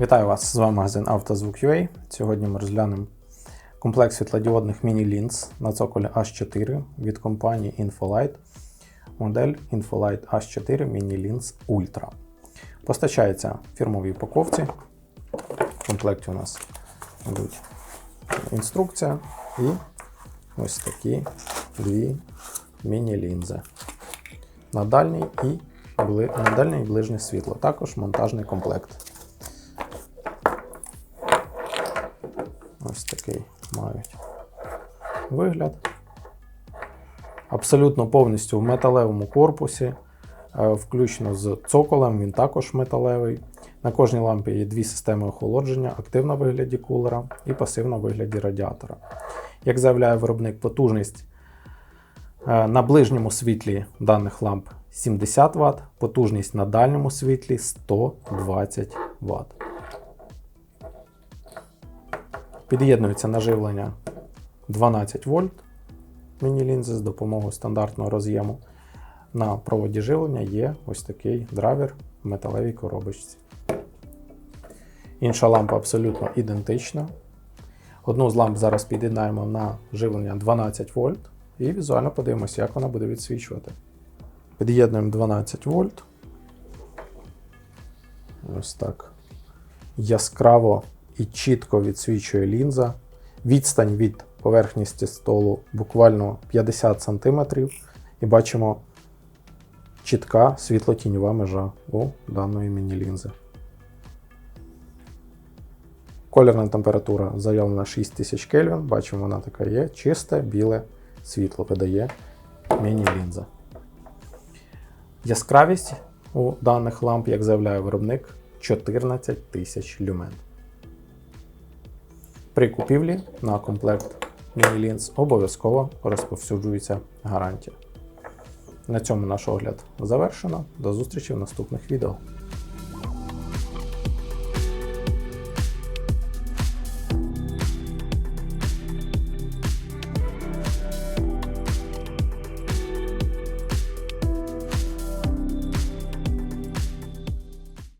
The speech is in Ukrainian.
Вітаю вас! З вами магазин «Автозвук.UA». Сьогодні ми розглянемо комплект світлодіодних міні-лінз на цоколі H4 від компанії Infolight. Модель Infolight H4 Mini Lens Ultra. Постачається в фірмовій упаковці. В комплекті у нас йдуть інструкція і ось такі дві міні-лінзи. На дальній і на дальнє і ближнє світло. Також монтажний комплект. Ось такий мають вигляд. Абсолютно повністю в металевому корпусі, е, включно з цоколем, він також металевий. На кожній лампі є дві системи охолодження: активна в вигляді кулера і пасивна в вигляді радіатора. Як заявляє виробник, потужність е, на ближньому світлі даних ламп 70 Вт, потужність на дальньому світлі 120 Вт. Під'єднується наживлення 12 вольт міні-лінзи з допомогою стандартного роз'єму. На проводі живлення є ось такий драйвер в металевій коробочці. Інша лампа абсолютно ідентична. Одну з ламп зараз під'єднаємо на живлення 12 вольт і візуально подивимося, як вона буде відсвічувати. Під'єднуємо 12 вольт. Ось так. Яскраво і чітко відсвічує лінза. Відстань від поверхності столу буквально 50 см. І бачимо чітка світло-тіньова межа у даної міні-лінзи. Колірна температура заявлена 6000 Кельвін. Бачимо, вона така є. Чисте біле світло видає міні-лінза. Яскравість у даних ламп, як заявляє виробник, 14 тисяч люмен. При купівлі на комплект міні-лінз обов'язково розповсюджується гарантія. На цьому наш огляд завершено. До зустрічі в наступних відео.